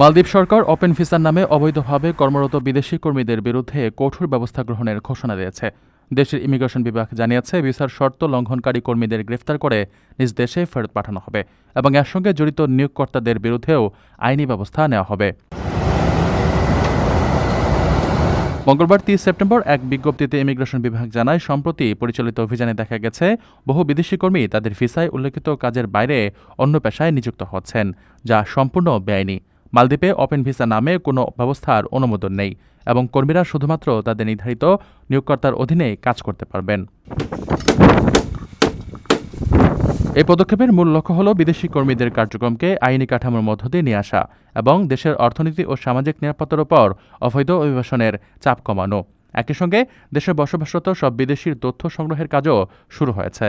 মালদ্বীপ সরকার ওপেন ভিসার নামে অবৈধভাবে কর্মরত বিদেশি কর্মীদের বিরুদ্ধে কঠোর ব্যবস্থা গ্রহণের ঘোষণা দিয়েছে। দেশের ইমিগ্রেশন বিভাগ জানিয়েছে, ভিসার শর্ত লঙ্ঘনকারী কর্মীদের গ্রেফতার করে নিজ দেশে ফেরত পাঠানো হবে এবং এর সঙ্গে জড়িত নিয়োগকর্তাদের বিরুদ্ধেও আইনি ব্যবস্থা নেওয়া হবে। মঙ্গলবার তিরিশ সেপ্টেম্বর এক বিজ্ঞপ্তিতে ইমিগ্রেশন বিভাগ জানায়, সম্প্রতি পরিচালিত অভিযানে দেখা গেছে, বহু বিদেশি কর্মী তাদের ভিসায় উল্লেখিত কাজের বাইরে অন্য পেশায় নিযুক্ত হচ্ছেন, যা সম্পূর্ণ বেআইনি। মালদ্বীপে ওপেন ভিসা নামে কোনো ব্যবস্থার অনুমোদন নেই এবং কর্মীরা শুধুমাত্র তাদের নির্ধারিত নিয়োগকর্তার অধীনে কাজ করতে পারবেন। এই পদক্ষেপের মূল লক্ষ্য হল বিদেশি কর্মীদের কার্যক্রমকে আইনি কাঠামোর মধ্য দিয়ে নিয়ে আসা এবং দেশের অর্থনীতি ও সামাজিক নিরাপত্তার উপর অবৈধ অভিবাসনের চাপ কমানো। একই সঙ্গে দেশে বসবাসরত সব বিদেশির তথ্য সংগ্রহের কাজও শুরু হয়েছে।